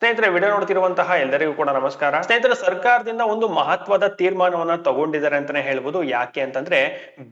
ಸ್ನೇಹಿತರೆ, ವಿಡಿಯೋ ನೋಡ್ತಿರುವಂತಹ ಎಲ್ಲರಿಗೂ ಕೂಡ ನಮಸ್ಕಾರ. ಸ್ನೇಹಿತರೆ, ಸರ್ಕಾರದಿಂದ ಒಂದು ಮಹತ್ವದ ತೀರ್ಮಾನವನ್ನ ತಗೊಂಡಿದ್ದಾರೆ ಅಂತಾನೆ ಹೇಳ್ಬೋದು. ಯಾಕೆ ಅಂತಂದ್ರೆ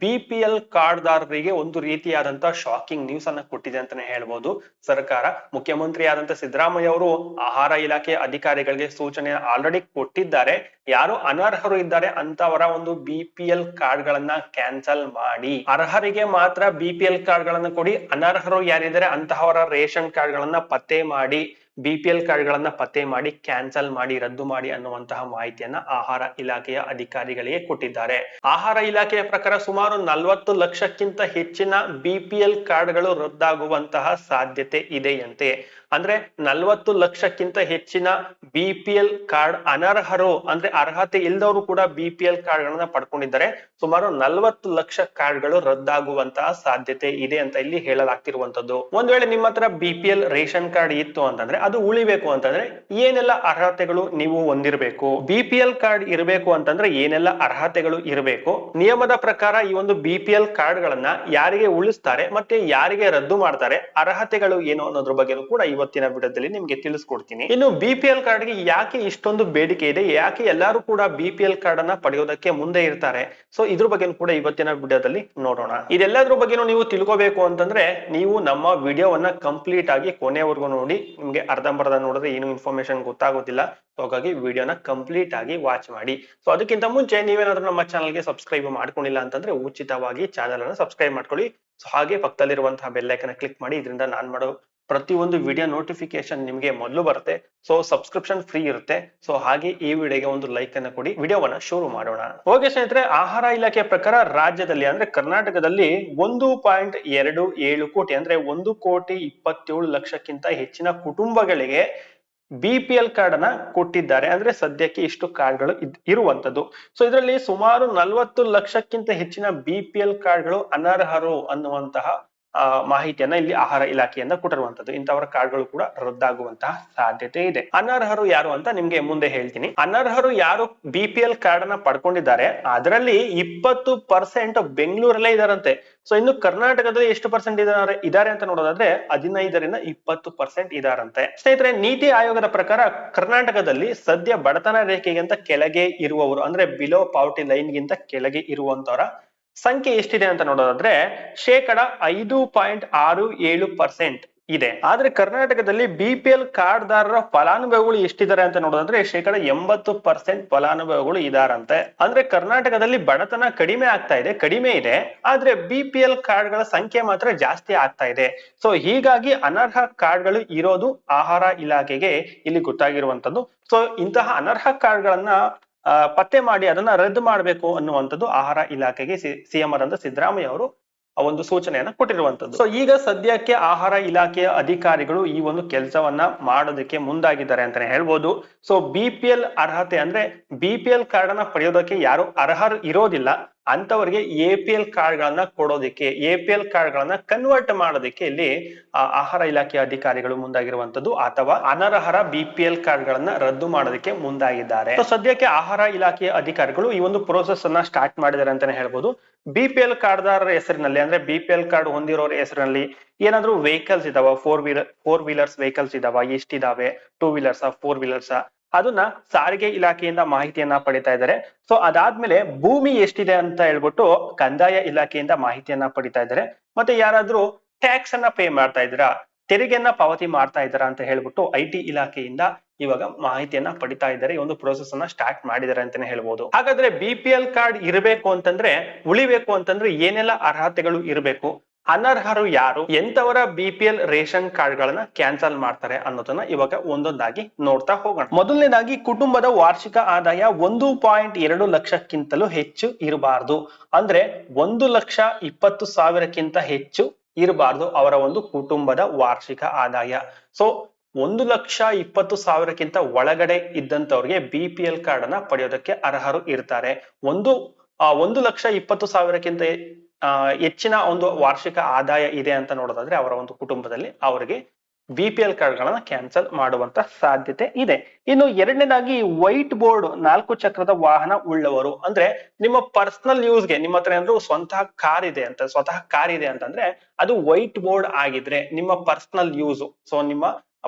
ಬಿ ಪಿ ಎಲ್ ಕಾರ್ಡ್ದಾರರಿಗೆ ಒಂದು ರೀತಿಯಾದಂತಹ ಶಾಕಿಂಗ್ ನ್ಯೂಸ್ ಅನ್ನ ಕೊಟ್ಟಿದೆ ಅಂತಾನೆ ಹೇಳ್ಬೋದು ಸರ್ಕಾರ. ಮುಖ್ಯಮಂತ್ರಿ ಆದಂತ ಸಿದ್ದರಾಮಯ್ಯ ಅವರು ಆಹಾರ ಇಲಾಖೆ ಅಧಿಕಾರಿಗಳಿಗೆ ಸೂಚನೆ ಆಲ್ರೆಡಿ ಕೊಟ್ಟಿದ್ದಾರೆ. ಯಾರು ಅನರ್ಹರು ಇದ್ದಾರೆ ಅಂತವರ ಒಂದು ಬಿ ಪಿ ಎಲ್ ಕಾರ್ಡ್ ಗಳನ್ನ ಕ್ಯಾನ್ಸಲ್ ಮಾಡಿ. ಅರ್ಹರಿಗೆ ಮಾತ್ರ ಬಿ ಪಿ ಎಲ್ ಕಾರ್ಡ್ ಗಳನ್ನ ಕೊಡಿ. ಅನರ್ಹರು ಯಾರಿದ್ದಾರೆ ಅಂತಹವರ ರೇಷನ್ ಕಾರ್ಡ್ ಗಳನ್ನ ಪತ್ತೆ ಮಾಡಿ ಬಿ ಪಿ ಎಲ್ ಕಾರ್ಡ್ ಗಳನ್ನ ಪತ್ತೆ ಮಾಡಿ ಕ್ಯಾನ್ಸಲ್ ಮಾಡಿ, ರದ್ದು ಮಾಡಿ ಅನ್ನುವಂತಹ ಮಾಹಿತಿಯನ್ನ ಆಹಾರ ಇಲಾಖೆಯ ಅಧಿಕಾರಿಗಳಿಗೆ ಕೊಟ್ಟಿದ್ದಾರೆ. ಆಹಾರ ಇಲಾಖೆಯ ಪ್ರಕಾರ ಸುಮಾರು ನಲವತ್ತು ಲಕ್ಷಕ್ಕಿಂತ ಹೆಚ್ಚಿನ ಬಿ ಪಿ ಎಲ್ ಕಾರ್ಡ್ಗಳು ರದ್ದಾಗುವಂತಹ ಸಾಧ್ಯತೆ ಇದೆಯಂತೆ. ಅಂದ್ರೆ ನಲವತ್ತು ಲಕ್ಷಕ್ಕಿಂತ ಹೆಚ್ಚಿನ ಬಿ ಪಿ ಎಲ್ ಕಾರ್ಡ್ ಅನರ್ಹರು ಅಂದ್ರೆ ಅರ್ಹತೆ ಇಲ್ಲದವರು ಕೂಡ ಬಿ ಪಿ ಎಲ್ ಕಾರ್ಡ್ ಪಡ್ಕೊಂಡಿದ್ದಾರೆ. ಸುಮಾರು ನಲವತ್ತು ಲಕ್ಷ ಕಾರ್ಡ್ಗಳು ರದ್ದಾಗುವಂತಹ ಸಾಧ್ಯತೆ ಇದೆ ಅಂತ ಇಲ್ಲಿ ಹೇಳಲಾಗ್ತಿರುವಂತದ್ದು ಒಂದ್ ವೇಳೆ ನಿಮ್ಮ ಹತ್ರ B P L ration card ಇತ್ತು ಅಂತಂದ್ರೆ ಅದು ಉಳಿಬೇಕು ಅಂತಂದ್ರೆ ಏನೆಲ್ಲ ಅರ್ಹತೆಗಳು ನೀವು ಹೊಂದಿರಬೇಕು? ಬಿ ಪಿ ಎಲ್ ಕಾರ್ಡ್ ಇರಬೇಕು ಅಂತಂದ್ರೆ ಏನೆಲ್ಲ ಅರ್ಹತೆಗಳು ಇರಬೇಕು? ನಿಯಮದ ಪ್ರಕಾರ ಈ ಒಂದು ಬಿ ಪಿ ಎಲ್ ಕಾರ್ಡ್ ಗಳನ್ನ ಯಾರಿಗೆ ಉಳಿಸ್ತಾರೆ ಮತ್ತೆ ಯಾರಿಗೆ ರದ್ದು ಮಾಡ್ತಾರೆ, ಅರ್ಹತೆಗಳು ಏನು ಅನ್ನೋದ್ರ ಬಗ್ಗೆ ಕೂಡ ಇವತ್ತಿನ ವಿಡಿಯೋದಲ್ಲಿ ನಿಮ್ಗೆ ತಿಳಿಸ್ಕೊಡ್ತೀನಿ. ಇನ್ನು ಬಿ ಪಿ ಎಲ್ ಕಾರ್ಡ್ಗೆ ಯಾಕೆ ಇಷ್ಟೊಂದು ಬೇಡಿಕೆ ಇದೆ? ಯಾಕೆ ಎಲ್ಲರೂ ಕೂಡ ಬಿ ಪಿ ಎಲ್ ಕಾರ್ಡ್ ಅನ್ನ ಪಡೆಯೋದಕ್ಕೆ ಮುಂದೆ ಇರ್ತಾರೆ. ಸೊ ಇದ್ರ ಬಗ್ಗೆ ಕೂಡ ಇವತ್ತಿನ ವಿಡಿಯೋದಲ್ಲಿ ನೋಡೋಣ. ಇದೆಲ್ಲದ್ರ ಬಗ್ಗೆನೂ ನೀವು ತಿಳ್ಕೋಬೇಕು ಅಂತಂದ್ರೆ ನೀವು ನಮ್ಮ ವಿಡಿಯೋವನ್ನ ಕಂಪ್ಲೀಟ್ ಆಗಿ ಕೊನೆವರೆಗೂ ನೋಡಿ. ನಿಮ್ಗೆ ಅರ್ಧಂಬರ್ಧ ನೋಡಿದ್ರೆ ಏನು ಇನ್ಫಾರ್ಮೇಶನ್ ಗೊತ್ತಾಗೋದಿಲ್ಲ. ಹಾಗಾಗಿ ವಿಡಿಯೋನ ಕಂಪ್ಲೀಟ್ ಆಗಿ ವಾಚ್ ಮಾಡಿ. ಸೊ ಅದಕ್ಕಿಂತ ಮುಂಚೆ ನೀವೇನಾದ್ರೂ ನಮ್ಮ ಚಾನಲ್ಗೆ ಸಬ್ಸ್ಕ್ರೈಬ್ ಮಾಡ್ಕೊಂಡಿಲ್ಲ ಅಂತಂದ್ರೆ ಉಚಿತವಾಗಿ ಚಾನಲ್ ಅನ್ನ ಸಬ್ಸ್ಕ್ರೈಬ್ ಮಾಡ್ಕೊಳ್ಳಿ. ಸೊ ಹಾಗೆ ಪಕ್ಕದಲ್ಲಿರುವಂತಹ ಬೆಲ್ಲೈಕನ್ ಕ್ಲಿಕ್ ಮಾಡಿ. ಇದರಿಂದ ನಾನ್ ಮಾಡೋ ಪ್ರತಿಯೊಂದು ವಿಡಿಯೋ ನೋಟಿಫಿಕೇಶನ್ ನಿಮಗೆ ಮೊದಲು ಬರುತ್ತೆ. ಸೊ ಸಬ್ಸ್ಕ್ರಿಪ್ಷನ್ ಫ್ರೀ ಇರುತ್ತೆ. ಸೊ ಹಾಗೆ ಈ ವಿಡಿಯೋಗೆ ಒಂದು ಲೈಕ್ ಅನ್ನ ಕೊಡಿ. ವಿಡಿಯೋವನ್ನ ಶುರು ಮಾಡೋಣ. ಓಕೆ ಸ್ನೇಹಿತರೆ, ಆಹಾರ ಇಲಾಖೆ ಪ್ರಕಾರ ರಾಜ್ಯದಲ್ಲಿ ಅಂದ್ರೆ ಕರ್ನಾಟಕದಲ್ಲಿ ಒಂದು ಪಾಯಿಂಟ್ ಎರಡು ಏಳು ಕೋಟಿ ಅಂದ್ರೆ ಒಂದು ಕೋಟಿ ಇಪ್ಪತ್ತೇಳು ಲಕ್ಷಕ್ಕಿಂತ ಹೆಚ್ಚಿನ ಕುಟುಂಬಗಳಿಗೆ ಬಿ ಪಿ ಕಾರ್ಡ್ ಅನ್ನ ಕೊಟ್ಟಿದ್ದಾರೆ. ಅಂದ್ರೆ ಸದ್ಯಕ್ಕೆ ಇಷ್ಟು ಕಾರ್ಡ್ಗಳು ಇರುವಂತದ್ದು. ಸೊ ಇದರಲ್ಲಿ ಸುಮಾರು ನಲವತ್ತು ಲಕ್ಷಕ್ಕಿಂತ ಹೆಚ್ಚಿನ ಬಿ ಕಾರ್ಡ್ಗಳು ಅನರ್ಹರು ಅನ್ನುವಂತಹ ಮಾಹಿತಿಯನ್ನ ಇಲ್ಲಿ ಆಹಾರ ಇಲಾಖೆಯಿಂದ ಕೊಟ್ಟಿರುವಂತದ್ದು. ಇಂಥವರ ಕಾರ್ಡ್ಗಳು ಕೂಡ ರದ್ದಾಗುವಂತಹ ಸಾಧ್ಯತೆ ಇದೆ. ಅನರ್ಹರು ಯಾರು ಅಂತ ನಿಮ್ಗೆ ಮುಂದೆ ಹೇಳ್ತೀನಿ. ಅನರ್ಹರು ಯಾರು ಬಿ ಪಿ ಎಲ್ ಕಾರ್ಡ್ ಅನ್ನ ಪಡ್ಕೊಂಡಿದ್ದಾರೆ, ಅದರಲ್ಲಿ ಇಪ್ಪತ್ತು ಪರ್ಸೆಂಟ್ ಬೆಂಗಳೂರಲ್ಲೇ ಇದಾರಂತೆ. ಸೊ ಇನ್ನು ಕರ್ನಾಟಕದಲ್ಲಿ ಎಷ್ಟು ಪರ್ಸೆಂಟ್ ಇದಾರೆ ಇದಾರೆ ಅಂತ ನೋಡೋದಾದ್ರೆ ಹದಿನೈದರಿಂದ ಇಪ್ಪತ್ತು ಪರ್ಸೆಂಟ್ ಇದಾರಂತೆ. ಸ್ನೇಹಿತರೆ, ನೀತಿ ಆಯೋಗದ ಪ್ರಕಾರ ಕರ್ನಾಟಕದಲ್ಲಿ ಸದ್ಯ ಬಡತನ ರೇಖೆಗಿಂತ ಕೆಳಗೆ ಇರುವವರು, ಅಂದ್ರೆ ಬಿಲೋ ಪಾವರ್ಟಿ ಲೈನ್ ಗಿಂತ ಕೆಳಗೆ ಇರುವಂತವರ ಸಂಖ್ಯೆ ಎಷ್ಟಿದೆ ಅಂತ ನೋಡೋದಾದ್ರೆ ಶೇಕಡ ಐದು ಪಾಯಿಂಟ್ ಆರು ಏಳು ಪರ್ಸೆಂಟ್ ಇದೆ. ಆದ್ರೆ ಕರ್ನಾಟಕದಲ್ಲಿ ಬಿ ಪಿ ಎಲ್ ಕಾರ್ಡ್ದಾರರ ಫಲಾನುಭವಿಗಳು ಎಷ್ಟಿದ್ದಾರೆ ಅಂತ ನೋಡೋದಾದ್ರೆ ಶೇಕಡ ಎಂಬತ್ತು ಪರ್ಸೆಂಟ್ ಫಲಾನುಭವಿಗಳು ಇದಾರಂತೆ. ಅಂದ್ರೆ ಕರ್ನಾಟಕದಲ್ಲಿ ಬಡತನ ಕಡಿಮೆ ಆಗ್ತಾ ಇದೆ, ಕಡಿಮೆ ಇದೆ. ಆದ್ರೆ ಬಿ ಪಿ ಎಲ್ ಕಾರ್ಡ್ಗಳ ಸಂಖ್ಯೆ ಮಾತ್ರ ಜಾಸ್ತಿ ಆಗ್ತಾ ಇದೆ. ಸೊ ಹೀಗಾಗಿ ಅನರ್ಹ ಕಾರ್ಡ್ಗಳು ಇರೋದು ಆಹಾರ ಇಲಾಖೆಗೆ ಇಲ್ಲಿ ಗೊತ್ತಾಗಿರುವಂತದ್ದು ಸೊ ಇಂತಹ ಅನರ್ಹ ಕಾರ್ಡ್ಗಳನ್ನ ಪತ್ತೆ ಮಾಡಿ ಅದನ್ನ ರದ್ದು ಮಾಡಬೇಕು ಅನ್ನುವಂಥದ್ದು ಆಹಾರ ಇಲಾಖೆಗೆ ಸಿಎಂ ಆದಂತ ಸಿದ್ದರಾಮಯ್ಯ ಅವರು ಆ ಒಂದು ಸೂಚನೆಯನ್ನ ಕೊಟ್ಟಿರುವಂತದ್ದು ಸೊ ಈಗ ಸದ್ಯಕ್ಕೆ ಆಹಾರ ಇಲಾಖೆಯ ಅಧಿಕಾರಿಗಳು ಈ ಒಂದು ಕೆಲಸವನ್ನ ಮಾಡೋದಕ್ಕೆ ಮುಂದಾಗಿದ್ದಾರೆ ಅಂತಾನೆ ಹೇಳ್ಬೋದು. ಸೊ ಬಿ ಅರ್ಹತೆ ಅಂದ್ರೆ ಬಿ ಪಿ ಕಾರ್ಡ್ ಅನ್ನ ಪಡೆಯೋದಕ್ಕೆ ಯಾರು ಅರ್ಹರು ಇರೋದಿಲ್ಲ. ಅಂತವರಿಗೆ ಎ ಪಿ ಎಲ್ ಕಾರ್ಡ್ ಗಳನ್ನ ಕೊಡೋದಕ್ಕೆ ಎ ಪಿ ಎಲ್ ಕಾರ್ಡ್ ಗಳನ್ನ ಕನ್ವರ್ಟ್ ಮಾಡೋದಕ್ಕೆ ಇಲ್ಲಿ ಆಹಾರ ಇಲಾಖೆ ಅಧಿಕಾರಿಗಳು ಮುಂದಾಗಿರುವಂತದ್ದು ಅಥವಾ ಅನರ್ಹರ ಬಿ ಪಿ ಎಲ್ ಕಾರ್ಡ್ ಗಳನ್ನ ರದ್ದು ಮಾಡೋದಕ್ಕೆ ಮುಂದಾಗಿದ್ದಾರೆ. ಸದ್ಯಕ್ಕೆ ಆಹಾರ ಇಲಾಖೆಯ ಅಧಿಕಾರಿಗಳು ಈ ಒಂದು ಪ್ರೋಸೆಸ್ ಅನ್ನ ಸ್ಟಾರ್ಟ್ ಮಾಡಿದ್ದಾರೆ ಅಂತಾನೆ ಹೇಳ್ಬೋದು. ಬಿ ಪಿ ಎಲ್ ಕಾರ್ಡ್ದಾರರ ಹೆಸರಿನಲ್ಲಿ ಅಂದ್ರೆ ಬಿ ಪಿ ಎಲ್ ಕಾರ್ಡ್ ಹೊಂದಿರೋರ ಹೆಸರಿನಲ್ಲಿ ಏನಾದ್ರೂ ವೆಹಿಕಲ್ಸ್ ಇದಾವ? Four wheeler four wheelers vehicles ಇದಾವ? ಎಷ್ಟಿದಾವೆ? ಟೂ ವೀಲರ್ಸ್ ಫೋರ್ ವೀಲರ್ಸ್ ಅದನ್ನ ಸಾರಿಗೆ ಇಲಾಖೆಯಿಂದ ಮಾಹಿತಿಯನ್ನ ಪಡಿತಾ ಇದ್ದಾರೆ. ಸೊ ಅದಾದ್ಮೇಲೆ ಭೂಮಿ ಎಷ್ಟಿದೆ ಅಂತ ಹೇಳ್ಬಿಟ್ಟು ಕಂದಾಯ ಇಲಾಖೆಯಿಂದ ಮಾಹಿತಿಯನ್ನ ಪಡಿತಾ ಇದ್ದಾರೆ. ಮತ್ತೆ ಯಾರಾದ್ರೂ ಟ್ಯಾಕ್ಸ್ ಅನ್ನ ಪೇ ಮಾಡ್ತಾ ಇದ್ದೀರಾ, ತೆರಿಗೆಯನ್ನ ಪಾವತಿ ಮಾಡ್ತಾ ಇದ್ದಾರಾ ಅಂತ ಹೇಳ್ಬಿಟ್ಟು ಐ ಟಿ ಇಲಾಖೆಯಿಂದ ಇವಾಗ ಮಾಹಿತಿಯನ್ನ ಪಡಿತಾ ಇದ್ದಾರೆ. ಈ ಒಂದು ಪ್ರೊಸೆಸ್ ಅನ್ನ ಸ್ಟಾರ್ಟ್ ಮಾಡಿದ್ದಾರೆ ಅಂತಾನೆ ಹೇಳ್ಬೋದು. ಹಾಗಾದ್ರೆ ಬಿ ಪಿ ಎಲ್ ಕಾರ್ಡ್ ಇರಬೇಕು ಅಂತಂದ್ರೆ, ಉಳಿಬೇಕು ಅಂತಂದ್ರೆ ಏನೆಲ್ಲ ಅರ್ಹತೆಗಳು ಇರಬೇಕು? ಅನರ್ಹರು ಯಾರು? ಎಂತವರ B P L ration card ಗಳನ್ನ ಕ್ಯಾನ್ಸಲ್ ಮಾಡ್ತಾರೆ ಅನ್ನೋದನ್ನ ಇವಾಗ ಒಂದೊಂದಾಗಿ ನೋಡ್ತಾ ಹೋಗೋಣ. ಮೊದಲನೇದಾಗಿ ಕುಟುಂಬದ ವಾರ್ಷಿಕ ಆದಾಯ ಒಂದು ಪಾಯಿಂಟ್ ಎರಡು ಲಕ್ಷಕ್ಕಿಂತಲೂ ಹೆಚ್ಚು ಇರಬಾರ್ದು. ಅಂದ್ರೆ ಒಂದು ಲಕ್ಷ ಇಪ್ಪತ್ತು ಸಾವಿರಕ್ಕಿಂತ ಹೆಚ್ಚು ಇರಬಾರ್ದು ಅವರ ಒಂದು ಕುಟುಂಬದ ವಾರ್ಷಿಕ ಆದಾಯ. ಸೊ ಒಂದು ಲಕ್ಷ ಇಪ್ಪತ್ತು ಸಾವಿರಕ್ಕಿಂತ ಒಳಗಡೆ ಇದ್ದಂತವ್ರಿಗೆ ಬಿ ಪಿ ಎಲ್ ಕಾರ್ಡ್ ಅನ್ನ ಪಡೆಯೋದಕ್ಕೆ ಅರ್ಹರು ಇರ್ತಾರೆ. ಒಂದು, ಆ ಒಂದು ಲಕ್ಷ ಇಪ್ಪತ್ತು ಸಾವಿರಕ್ಕಿಂತ ಹೆಚ್ಚಿನ ಒಂದು ವಾರ್ಷಿಕ ಆದಾಯ ಇದೆ ಅಂತ ನೋಡೋದಾದ್ರೆ ಅವರ ಒಂದು ಕುಟುಂಬದಲ್ಲಿ ಅವರಿಗೆ ಬಿ ಪಿ ಎಲ್ ಕಾರ್ಡ್ಗಳನ್ನ ಕ್ಯಾನ್ಸಲ್ ಮಾಡುವಂತ ಸಾಧ್ಯತೆ ಇದೆ. ಇನ್ನು ಎರಡನೇದಾಗಿ ವೈಟ್ ಬೋರ್ಡ್ ನಾಲ್ಕು ಚಕ್ರದ ವಾಹನ ಉಳ್ಳವರು. ಅಂದ್ರೆ ನಿಮ್ಮ ಪರ್ಸನಲ್ ಯೂಸ್ಗೆ ನಿಮ್ಮ ಹತ್ರ ಏನಾದ್ರು ಸ್ವಂತ ಕಾರ್ ಇದೆ ಅಂತ, ಸ್ವತಃ ಕಾರ್ ಇದೆ ಅಂತಂದ್ರೆ ಅದು ವೈಟ್ ಬೋರ್ಡ್ ಆಗಿದ್ರೆ ನಿಮ್ಮ ಪರ್ಸನಲ್ ಯೂಸ್ ಸೊ ನಿಮ್ಮ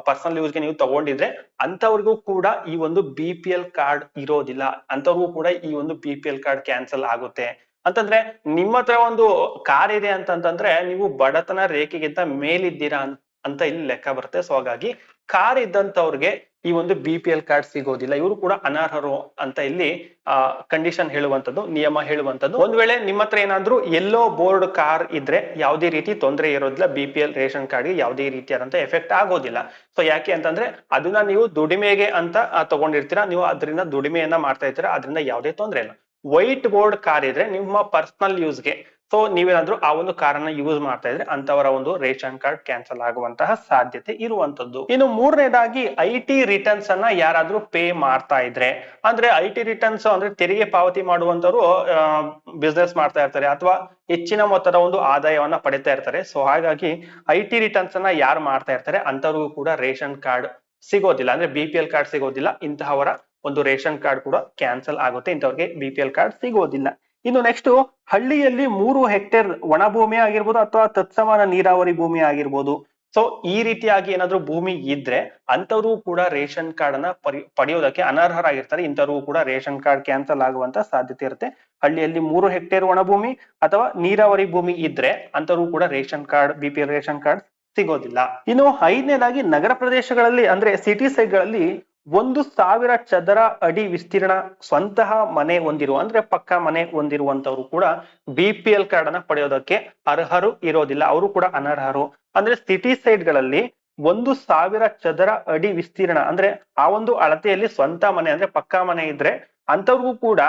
ಪರ್ಸನಲ್ ಯೂಸ್ಗೆ ನೀವು ತಗೊಂಡಿದ್ರೆ ಅಂತವ್ರಿಗೂ ಕೂಡ ಈ ಒಂದು ಬಿ ಪಿ ಎಲ್ ಕಾರ್ಡ್ ಇರೋದಿಲ್ಲ. ಅಂತವ್ರಿಗೂ ಕೂಡ ಈ ಒಂದು B P L card cancel ಆಗುತ್ತೆ. ಅಂತಂದ್ರೆ ನಿಮ್ಮ ಹತ್ರ ಒಂದು ಕಾರ್ ಇದೆ ಅಂತಂತಂದ್ರೆ ನೀವು ಬಡತನ ರೇಖೆಗಿಂತ ಮೇಲಿದ್ದೀರಾ ಅಂತ ಇಲ್ಲಿ ಲೆಕ್ಕ ಬರುತ್ತೆ. ಸೊ ಹಾಗಾಗಿ ಕಾರ್ ಇದ್ದಂತವ್ರಿಗೆ ಈ ಒಂದು ಬಿ ಪಿ ಎಲ್ ಕಾರ್ಡ್ ಸಿಗೋದಿಲ್ಲ. ಇವರು ಕೂಡ ಅನರ್ಹರು ಅಂತ ಇಲ್ಲಿ, ಆ ಕಂಡೀಷನ್ ಹೇಳುವಂತದ್ದು ನಿಯಮ ಹೇಳುವಂತದ್ದು ಒಂದ್ ವೇಳೆ ನಿಮ್ಮ ಹತ್ರ ಏನಾದ್ರೂ ಎಲ್ಲೋ ಬೋರ್ಡ್ ಕಾರ್ ಇದ್ರೆ ಯಾವುದೇ ರೀತಿ ತೊಂದರೆ ಇರೋದಿಲ್ಲ. ಬಿ ಪಿ ಎಲ್ ರೇಷನ್ ಕಾರ್ಡ್ಗೆ ಯಾವುದೇ ರೀತಿಯಾದಂತ ಎಫೆಕ್ಟ್ ಆಗೋದಿಲ್ಲ. ಸೊ ಯಾಕೆ ಅಂತಂದ್ರೆ ಅದನ್ನ ನೀವು ದುಡಿಮೆಗೆ ಅಂತ ತಗೊಂಡಿರ್ತೀರಾ. ನೀವು ಅದರಿಂದ ದುಡಿಮೆಯನ್ನ ಮಾಡ್ತಾ ಇರ್ತೀರಾ. ಅದರಿಂದ ಯಾವುದೇ ತೊಂದರೆ ಇಲ್ಲ. ವೈಟ್ ಬೋರ್ಡ್ ಕಾರ್ ಇದ್ರೆ ನಿಮ್ಮ ಪರ್ಸನಲ್ ಯೂಸ್ಗೆ ಸೊ ನೀವೇನಾದ್ರೂ ಆ ಒಂದು ಕಾರನ್ನ ಯೂಸ್ ಮಾಡ್ತಾ ಇದ್ರೆ ಅಂತವರ ಒಂದು ರೇಷನ್ ಕಾರ್ಡ್ ಕ್ಯಾನ್ಸಲ್ ಆಗುವಂತಹ ಸಾಧ್ಯತೆ ಇರುವಂತದ್ದು ಇನ್ನು ಮೂರನೇದಾಗಿ ಐ ಟಿ ರಿಟರ್ನ್ಸ್ ಅನ್ನ ಯಾರಾದ್ರೂ ಪೇ ಮಾಡ್ತಾ ಇದ್ರೆ. ಅಂದ್ರೆ ಐ ಟಿ ರಿಟರ್ನ್ಸ್ ಅಂದ್ರೆ ತೆರಿಗೆ ಪಾವತಿ ಮಾಡುವಂತವರು ಬಿಸ್ನೆಸ್ ಮಾಡ್ತಾ ಇರ್ತಾರೆ ಅಥವಾ ಹೆಚ್ಚಿನ ಮೊತ್ತದ ಒಂದು ಆದಾಯವನ್ನ ಪಡಿತಾ ಇರ್ತಾರೆ. ಸೊ ಹಾಗಾಗಿ ಐ ಟಿ ರಿಟರ್ನ್ಸ್ ಅನ್ನ ಯಾರು ಮಾಡ್ತಾ ಇರ್ತಾರೆ ಅಂತವ್ರಿಗೂ ಕೂಡ ರೇಷನ್ ಕಾರ್ಡ್ ಸಿಗೋದಿಲ್ಲ. ಅಂದ್ರೆ ಬಿ ಪಿ ಎಲ್ ಕಾರ್ಡ್ ಸಿಗೋದಿಲ್ಲ. ಇಂತಹವರ ಒಂದು ರೇಷನ್ ಕಾರ್ಡ್ ಕೂಡ ಕ್ಯಾನ್ಸಲ್ ಆಗುತ್ತೆ. ಇಂಥವ್ರಿಗೆ ಬಿ ಪಿ ಎಲ್ ಕಾರ್ಡ್ ಸಿಗೋದಿಲ್ಲ. ಇನ್ನು ನೆಕ್ಸ್ಟ್ ಹಳ್ಳಿಯಲ್ಲಿ ಮೂರು ಹೆಕ್ಟೇರ್ ಒಣ ಭೂಮಿ ಆಗಿರ್ಬೋದು ಅಥವಾ ತತ್ಸಮಾನ ನೀರಾವರಿ ಭೂಮಿ ಆಗಿರ್ಬೋದು. ಸೊ ಈ ರೀತಿಯಾಗಿ ಏನಾದ್ರೂ ಭೂಮಿ ಇದ್ರೆ ಅಂತವರು ಕೂಡ ರೇಷನ್ ಕಾರ್ಡ್ ಅನ್ನ ಪಡೆಯೋದಕ್ಕೆ ಅನರ್ಹರಾಗಿರ್ತಾರೆ. ಇಂಥವ್ರು ಕೂಡ ರೇಷನ್ ಕಾರ್ಡ್ ಕ್ಯಾನ್ಸಲ್ ಆಗುವಂತ ಸಾಧ್ಯತೆ ಇರುತ್ತೆ. ಹಳ್ಳಿಯಲ್ಲಿ ಮೂರು ಹೆಕ್ಟೇರ್ ಒಣ ಭೂಮಿ ಅಥವಾ ನೀರಾವರಿ ಭೂಮಿ ಇದ್ರೆ ಅಂತವರು ಕೂಡ ration card B P L ration card ಸಿಗೋದಿಲ್ಲ. ಇನ್ನು ಐದನೇದಾಗಿ ನಗರ ಪ್ರದೇಶಗಳಲ್ಲಿ ಅಂದ್ರೆ ಸಿಟಿ ಸೈಡ್ಗಳಲ್ಲಿ ಒಂದು ಸಾವಿರ ಚದರ ಅಡಿ ವಿಸ್ತೀರ್ಣ ಸ್ವಂತಹ ಮನೆ ಹೊಂದಿರುವ, ಅಂದ್ರೆ ಪಕ್ಕ ಮನೆ ಹೊಂದಿರುವಂತವ್ರು ಕೂಡ ಬಿ ಪಿ ಎಲ್ ಕಾರ್ಡ್ ಅನ್ನ ಪಡೆಯೋದಕ್ಕೆ ಅರ್ಹರು ಇರೋದಿಲ್ಲ. ಅವರು ಕೂಡ ಅನರ್ಹರು. ಅಂದ್ರೆ ಸಿಟಿ ಸೈಡ್ಗಳಲ್ಲಿ ಒಂದು ಸಾವಿರ ಚದರ ಅಡಿ ವಿಸ್ತೀರ್ಣ, ಅಂದ್ರೆ ಆ ಒಂದು ಅಳತೆಯಲ್ಲಿ ಸ್ವಂತ ಮನೆ, ಅಂದ್ರೆ ಪಕ್ಕಾ ಮನೆ ಇದ್ರೆ ಅಂತವ್ರಿಗೂ ಕೂಡ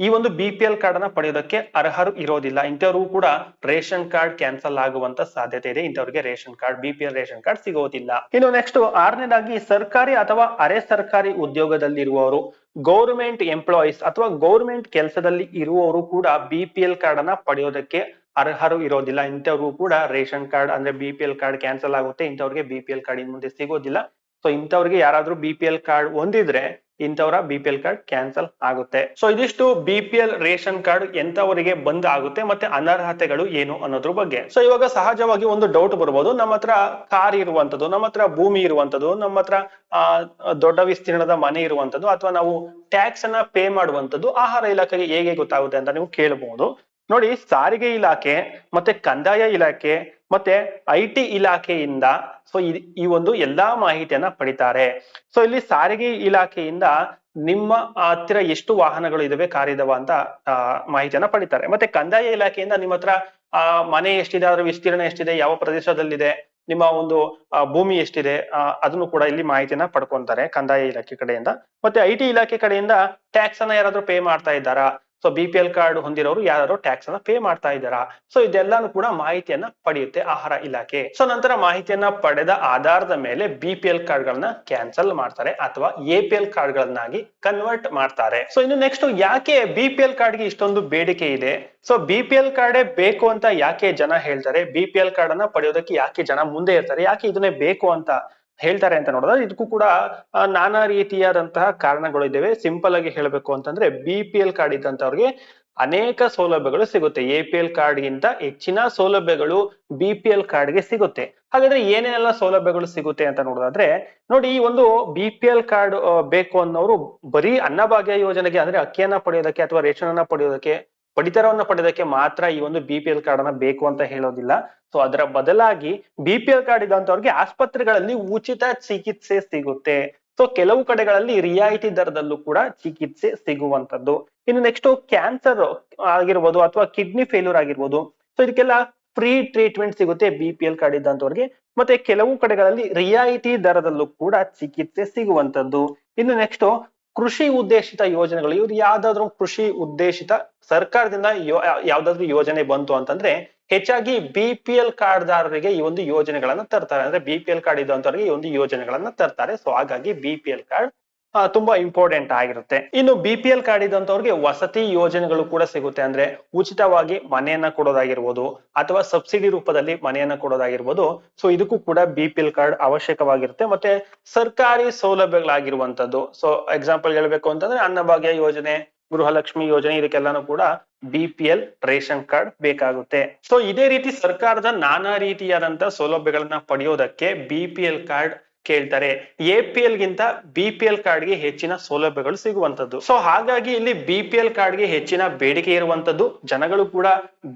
ಈ ಒಂದು ಬಿ ಪಿ ಎಲ್ ಕಾರ್ಡ್ ಅನ್ನ ಪಡೆಯೋದಕ್ಕೆ ಅರ್ಹರು ಇರೋದಿಲ್ಲ. ಇಂಥವ್ರಿಗೂ ಕೂಡ ರೇಷನ್ ಕಾರ್ಡ್ ಕ್ಯಾನ್ಸಲ್ ಆಗುವಂತ ಸಾಧ್ಯತೆ ಇದೆ. ಇಂಥವ್ರಿಗೆ ration card B P L ration card ಸಿಗೋದಿಲ್ಲ. ಇನ್ನು ನೆಕ್ಸ್ಟ್ ಆರನೇದಾಗಿ ಸರ್ಕಾರಿ ಅಥವಾ ಅರೆ ಸರ್ಕಾರಿ ಉದ್ಯೋಗದಲ್ಲಿರುವವರು ಗೌರ್ಮೆಂಟ್ ಎಂಪ್ಲಾಯೀಸ್ ಅಥವಾ ಗೌರ್ಮೆಂಟ್ ಕೆಲಸದಲ್ಲಿ ಇರುವವರು ಕೂಡ ಬಿ ಪಿ ಎಲ್ ಕಾರ್ಡ್ ಅನ್ನ ಪಡೆಯೋದಕ್ಕೆ ಅರ್ಹರು ಇರೋದಿಲ್ಲ. ಇಂಥವ್ರು ಕೂಡ ರೇಷನ್ ಕಾರ್ಡ್ ಅಂದ್ರೆ B P L card cancel ಆಗುತ್ತೆ. ಇಂಥವ್ರಿಗೆ ಬಿ ಪಿ ಎಲ್ ಕಾರ್ಡ್ ಇನ್ ಮುಂದೆ ಸಿಗೋದಿಲ್ಲ. ಸೊ ಇಂಥವ್ರಿಗೆ ಯಾರಾದ್ರೂ ಬಿ ಪಿ ಎಲ್ ಕಾರ್ಡ್ ಹೊಂದಿದ್ರೆ ಇಂಥವರ B P L card cancel ಆಗುತ್ತೆ. ಸೊ ಇದಿಷ್ಟು B P L ration card ಎಂತವರಿಗೆ ಬಂದ್ ಆಗುತ್ತೆ ಮತ್ತೆ ಅನರ್ಹತೆಗಳು ಏನು ಅನ್ನೋದ್ರ ಬಗ್ಗೆ. ಸೊ ಇವಾಗ ಸಹಜವಾಗಿ ಒಂದು ಡೌಟ್ ಬರ್ಬೋದು. ನಮ್ಮ ಹತ್ರ ಕಾರ್ ಇರುವಂತದ್ದು ನಮ್ಮ ಹತ್ರ ಭೂಮಿ ಇರುವಂತದ್ದು ನಮ್ಮ ಹತ್ರ ದೊಡ್ಡ ವಿಸ್ತೀರ್ಣದ ಮನೆ ಇರುವಂತದ್ದು ಅಥವಾ ನಾವು ಟ್ಯಾಕ್ಸ್ ಅನ್ನ ಪೇ ಮಾಡುವಂತದ್ದು ಆಹಾರ ಇಲಾಖೆಗೆ ಹೇಗೆ ಗೊತ್ತಾಗುತ್ತೆ ಅಂತ ನೀವು ಕೇಳಬಹುದು ನೋಡಿ, ಸಾರಿಗೆ ಇಲಾಖೆ ಮತ್ತೆ ಕಂದಾಯ ಇಲಾಖೆ ಮತ್ತೆ ಐ ಟಿ ಇಲಾಖೆಯಿಂದ ಸೊ ಈ ಒಂದು ಎಲ್ಲಾ ಮಾಹಿತಿಯನ್ನ ಪಡಿತಾರೆ. ಸೊ ಇಲ್ಲಿ ಸಾರಿಗೆ ಇಲಾಖೆಯಿಂದ ನಿಮ್ಮ ಹತ್ತಿರ ಎಷ್ಟು ವಾಹನಗಳು ಇದಾವೆ, ಕಾರಿದವ ಅಂತ ಮಾಹಿತಿಯನ್ನ ಪಡಿತಾರೆ. ಮತ್ತೆ ಕಂದಾಯ ಇಲಾಖೆಯಿಂದ ನಿಮ್ಮ ಹತ್ರ ಮನೆ ಎಷ್ಟಿದೆ, ಅದರ ವಿಸ್ತೀರ್ಣ ಎಷ್ಟಿದೆ, ಯಾವ ಪ್ರದೇಶದಲ್ಲಿದೆ, ನಿಮ್ಮ ಒಂದು ಭೂಮಿ ಎಷ್ಟಿದೆ ಅದನ್ನು ಕೂಡ ಇಲ್ಲಿ ಮಾಹಿತಿಯನ್ನ ಪಡ್ಕೊಂತಾರೆ ಕಂದಾಯ ಇಲಾಖೆ ಕಡೆಯಿಂದ. ಮತ್ತೆ ಐ ಟಿ ಇಲಾಖೆ ಕಡೆಯಿಂದ ಟ್ಯಾಕ್ಸ್ ಅನ್ನ ಯಾರಾದ್ರೂ ಪೇ ಮಾಡ್ತಾ ಇದ್ದಾರಾ? So B P L card ಹೊಂದಿರೋರು ಯಾರು ಟ್ಯಾಕ್ಸ್ ಅನ್ನ ಪೇ ಮಾಡ್ತಾ ಇದ್ದಾರಾ? ಸೊ ಇದೆಲ್ಲಾನು ಕೂಡ ಮಾಹಿತಿಯನ್ನ ಪಡೆಯುತ್ತೆ ಆಹಾರ ಇಲಾಖೆ. ಸೊ ನಂತರ ಮಾಹಿತಿಯನ್ನ ಪಡೆದ ಆಧಾರದ ಮೇಲೆ ಬಿ ಪಿ ಎಲ್ ಕಾರ್ಡ್ ಗಳನ್ನ ಕ್ಯಾನ್ಸಲ್ ಮಾಡ್ತಾರೆ ಅಥವಾ ಎ ಪಿ ಎಲ್ ಕಾರ್ಡ್ ಗಳನ್ನಾಗಿ ಕನ್ವರ್ಟ್ ಮಾಡ್ತಾರೆ. ಸೊ ಇನ್ನು ನೆಕ್ಸ್ಟ್ ಯಾಕೆ ಬಿ ಪಿ ಎಲ್ ಕಾರ್ಡ್ಗೆ ಇಷ್ಟೊಂದು ಬೇಡಿಕೆ ಇದೆ? ಸೊ ಬಿ ಪಿ ಎಲ್ ಕಾರ್ಡೇ ಬೇಕು ಅಂತ ಯಾಕೆ ಜನ ಹೇಳ್ತಾರೆ? ಬಿ ಪಿ ಎಲ್ ಕಾರ್ಡ್ ಅನ್ನ ಪಡೆಯೋದಕ್ಕೆ ಯಾಕೆ ಜನ ಮುಂದೆ ಇರ್ತಾರೆ? ಯಾಕೆ ಇದನ್ನೇ ಬೇಕು ಅಂತ? ಹೇಳ್ತಾರೆ ಅಂತ ನೋಡಿದ್ರೆ ಇದಕ್ಕೂ ಕೂಡ ನಾನಾ ರೀತಿಯಾದಂತಹ ಕಾರಣಗಳು ಇದ್ದಾವೆ ಸಿಂಪಲ್ ಆಗಿ ಹೇಳಬೇಕು ಅಂತಂದ್ರೆ ಬಿ ಪಿ ಎಲ್ ಕಾರ್ಡ್ ಇದ್ದಂತವ್ರಿಗೆ ಅನೇಕ ಸೌಲಭ್ಯಗಳು ಸಿಗುತ್ತೆ. ಎ ಪಿ ಎಲ್ ಕಾರ್ಡ್ ಗಿಂತ ಹೆಚ್ಚಿನ ಸೌಲಭ್ಯಗಳು ಬಿ ಪಿ ಎಲ್ ಕಾರ್ಡ್ಗೆ ಸಿಗುತ್ತೆ. ಹಾಗಾದ್ರೆ ಏನೇನೆಲ್ಲ ಸೌಲಭ್ಯಗಳು ಸಿಗುತ್ತೆ ಅಂತ ನೋಡೋದಾದ್ರೆ, ನೋಡಿ ಈ ಒಂದು ಬಿ ಪಿ ಎಲ್ ಕಾರ್ಡ್ ಬೇಕು ಅನ್ನೋರು ಬರೀ ಅನ್ನಭಾಗ್ಯ ಯೋಜನೆಗೆ, ಅಂದ್ರೆ ಅಕ್ಕಿಯನ್ನ ಪಡೆಯೋದಕ್ಕೆ ಅಥವಾ ರೇಷನ್ ಅನ್ನ ಪಡೆಯೋದಕ್ಕೆ ಪಡಿತರವನ್ನ ಪಡೆಯೋದಕ್ಕೆ ಮಾತ್ರ ಈ ಒಂದು ಬಿ ಪಿ ಎಲ್ ಕಾರ್ಡ್ ಅನ್ನ ಬೇಕು ಅಂತ ಹೇಳೋದಿಲ್ಲ. ಸೊ ಅದರ ಬದಲಾಗಿ ಬಿ ಪಿ ಎಲ್ ಕಾರ್ಡ್ ಇದ್ದಂತವ್ರಿಗೆ ಆಸ್ಪತ್ರೆಗಳಲ್ಲಿ ಉಚಿತ ಚಿಕಿತ್ಸೆ ಸಿಗುತ್ತೆ. ಸೊ ಕೆಲವು ಕಡೆಗಳಲ್ಲಿ ರಿಯಾಯಿತಿ ದರದಲ್ಲೂ ಕೂಡ ಚಿಕಿತ್ಸೆ ಸಿಗುವಂತದ್ದು ಇನ್ನು ನೆಕ್ಸ್ಟ್ ಕ್ಯಾನ್ಸರ್ ಆಗಿರ್ಬೋದು ಅಥವಾ ಕಿಡ್ನಿ ಫೇಲ್ಯೂರ್ ಆಗಿರ್ಬೋದು. ಸೊ ಇದಕ್ಕೆಲ್ಲ ಫ್ರೀ ಟ್ರೀಟ್ಮೆಂಟ್ ಸಿಗುತ್ತೆ ಬಿ ಪಿ ಎಲ್ ಕಾರ್ಡ್ ಇದ್ದಂತವ್ರಿಗೆ. ಮತ್ತೆ ಕೆಲವು ಕಡೆಗಳಲ್ಲಿ ರಿಯಾಯಿತಿ ದರದಲ್ಲೂ ಕೂಡ ಚಿಕಿತ್ಸೆ ಸಿಗುವಂತದ್ದು ಇನ್ನು ನೆಕ್ಸ್ಟ್ ಕೃಷಿ ಉದ್ದೇಶಿತ ಯೋಜನೆಗಳು, ಇವ್ರು ಯಾವ್ದಾದ್ರು ಕೃಷಿ ಉದ್ದೇಶಿತ ಸರ್ಕಾರದಿಂದ ಯಾವ್ದಾದ್ರು ಯೋಜನೆ ಬಂತು ಅಂತಂದ್ರೆ ಹೆಚ್ಚಾಗಿ ಬಿ ಪಿ ಎಲ್ ಕಾರ್ಡ್ದಾರರಿಗೆ ಈ ಒಂದು ಯೋಜನೆಗಳನ್ನ ತರ್ತಾರೆ. ಅಂದ್ರೆ ಬಿ ಪಿ ಎಲ್ ಕಾರ್ಡ್ ಇದ್ದಂತವ್ರಿಗೆ ಈ ಒಂದು ಯೋಜನೆಗಳನ್ನ ತರ್ತಾರೆ. ಸೊ ಹಾಗಾಗಿ ಬಿ ಪಿ ಎಲ್ ಕಾರ್ಡ್ ತುಂಬಾ ಇಂಪಾರ್ಟೆಂಟ್ ಆಗಿರುತ್ತೆ. ಇನ್ನು ಬಿ ಪಿ ಎಲ್ ಕಾರ್ಡ್ ಇದ್ದಂತವ್ರಿಗೆ ವಸತಿ ಯೋಜನೆಗಳು ಕೂಡ ಸಿಗುತ್ತೆ. ಅಂದ್ರೆ ಉಚಿತವಾಗಿ ಮನೆಯನ್ನ ಕೊಡೋದಾಗಿರ್ಬೋದು ಅಥವಾ ಸಬ್ಸಿಡಿ ರೂಪದಲ್ಲಿ ಮನೆಯನ್ನ ಕೊಡೋದಾಗಿರ್ಬೋದು. ಸೊ ಇದಕ್ಕೂ ಕೂಡ ಬಿ ಪಿ ಎಲ್ ಕಾರ್ಡ್ ಅವಶ್ಯಕವಾಗಿರುತ್ತೆ. ಮತ್ತೆ ಸರ್ಕಾರಿ ಸೌಲಭ್ಯಗಳಾಗಿರುವಂತದ್ದು ಸೊ ಎಕ್ಸಾಂಪಲ್ ಹೇಳ್ಬೇಕು ಅಂತಂದ್ರೆ ಅನ್ನಭಾಗ್ಯ ಯೋಜನೆ, ಗೃಹಲಕ್ಷ್ಮಿ ಯೋಜನೆ, ಇದಕ್ಕೆಲ್ಲಾನು ಕೂಡ B P L ration card ಬೇಕಾಗುತ್ತೆ. ಸೊ ಇದೇ ರೀತಿ ಸರ್ಕಾರದ ನಾನಾ ರೀತಿಯಾದಂತಹ ಸೌಲಭ್ಯಗಳನ್ನ ಪಡೆಯೋದಕ್ಕೆ ಬಿ ಪಿ ಎಲ್ ಕಾರ್ಡ್ ಕೇಳ್ತಾರೆ. ಎ ಪಿ ಎಲ್ ಗಿಂತ ಬಿ ಪಿ ಎಲ್ ಕಾರ್ಡ್ಗೆ ಹೆಚ್ಚಿನ ಸೌಲಭ್ಯಗಳು ಸಿಗುವಂತದ್ದು ಸೊ ಹಾಗಾಗಿ ಇಲ್ಲಿ ಬಿ ಪಿ ಎಲ್ ಕಾರ್ಡ್ಗೆ ಹೆಚ್ಚಿನ ಬೇಡಿಕೆ ಇರುವಂತದ್ದು ಜನಗಳು ಕೂಡ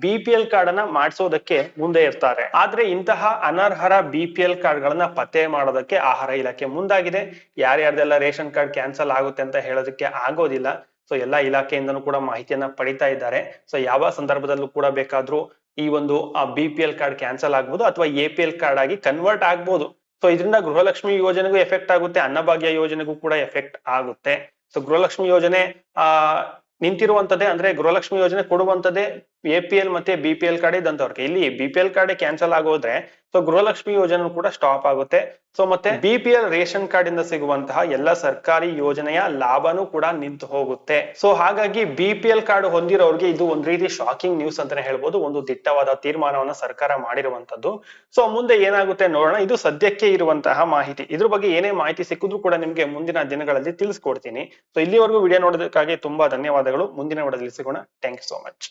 ಬಿ ಪಿ ಎಲ್ ಕಾರ್ಡ್ ಅನ್ನ ಮಾಡಿಸೋದಕ್ಕೆ ಮುಂದೆ ಇರ್ತಾರೆ. ಆದ್ರೆ ಇಂತಹ ಅನರ್ಹರ ಬಿ ಪಿ ಎಲ್ ಕಾರ್ಡ್ ಗಳನ್ನ ಪತ್ತೆ ಮಾಡೋದಕ್ಕೆ ಆಹಾರ ಇಲಾಖೆ ಮುಂದಾಗಿದೆ. ಯಾರ್ಯಾರ್ದೆಲ್ಲ ರೇಷನ್ ಕಾರ್ಡ್ ಕ್ಯಾನ್ಸಲ್ ಆಗುತ್ತೆ ಅಂತ ಹೇಳೋದಕ್ಕೆ ಆಗೋದಿಲ್ಲ. ಸೊ ಎಲ್ಲಾ ಇಲಾಖೆಯಿಂದನೂ ಕೂಡ ಮಾಹಿತಿಯನ್ನ ಪಡಿತಾ ಇದ್ದಾರೆ. ಸೊ ಯಾವ ಸಂದರ್ಭದಲ್ಲೂ ಕೂಡ ಬೇಕಾದ್ರೂ ಈ ಒಂದು B P L card cancel ಆಗ್ಬೋದು ಅಥವಾ ಎ ಪಿ ಎಲ್ ಕಾರ್ಡ್ ಆಗಿ ಕನ್ವರ್ಟ್ ಆಗ್ಬೋದು. ಸೊ ಇದರಿಂದ ಗೃಹಲಕ್ಷ್ಮಿ ಯೋಜನೆಗೂ ಎಫೆಕ್ಟ್ ಆಗುತ್ತೆ, ಅನ್ನಭಾಗ್ಯ ಯೋಜನೆಗೂ ಕೂಡ ಎಫೆಕ್ಟ್ ಆಗುತ್ತೆ. ಸೊ ಗೃಹಲಕ್ಷ್ಮಿ ಯೋಜನೆ, ಆ, ನಿಂತಿರುವಂತದ್ದೇ ಅಂದ್ರೆ ಗೃಹಲಕ್ಷ್ಮಿ ಯೋಜನೆ ಕೊಡುವಂತದ್ದೇ ಎ ಪಿ ಎಲ್ ಮತ್ತೆ ಬಿ ಪಿ ಎಲ್ ಕಾರ್ಡ್ ಇದ್ದಂತವ್ರಿಗೆ. ಇಲ್ಲಿ B P L card cancel ಆಗೋದ್ರೆ so Gruhalakshmi ಯೋಜನೆ ಕೂಡ ಸ್ಟಾಪ್ ಆಗುತ್ತೆ. ಸೊ ಮತ್ತೆ B P L ration card ಇಂದ ಸಿಗುವಂತಹ ಎಲ್ಲ ಸರ್ಕಾರಿ ಯೋಜನೆಯ ಲಾಭನೂ ಕೂಡ ನಿಂತು ಹೋಗುತ್ತೆ. ಸೊ ಹಾಗಾಗಿ ಬಿ ಪಿ ಎಲ್ ಕಾರ್ಡ್ ಹೊಂದಿರೋರಿಗೆ ಇದು ಒಂದ್ ರೀತಿ ಶಾಕಿಂಗ್ ನ್ಯೂಸ್ ಅಂತಾನೆ ಹೇಳ್ಬೋದು. ಒಂದು ದಿಟ್ಟವಾದ ತೀರ್ಮಾನವನ್ನ ಸರ್ಕಾರ ಮಾಡಿರುವಂತದ್ದು. ಸೊ ಮುಂದೆ ಏನಾಗುತ್ತೆ ನೋಡೋಣ. ಇದು ಸದ್ಯಕ್ಕೆ ಇರುವಂತಹ ಮಾಹಿತಿ. ಇದ್ರ ಬಗ್ಗೆ ಏನೇ ಮಾಹಿತಿ ಸಿಕ್ಕಿದ್ರು ಕೂಡ ನಿಮ್ಗೆ ಮುಂದಿನ ದಿನಗಳಲ್ಲಿ ತಿಳಿಸ್ಕೊಡ್ತೀನಿ. ಸೊ ಇಲ್ಲಿವರೆಗೂ ವಿಡಿಯೋ ನೋಡೋದಕ್ಕಾಗಿ ತುಂಬಾ ಧನ್ಯವಾದಗಳು. ಮುಂದಿನ ವಿಡಿಯೋದಲ್ಲಿ ಸಿಗೋಣ. Thank you so much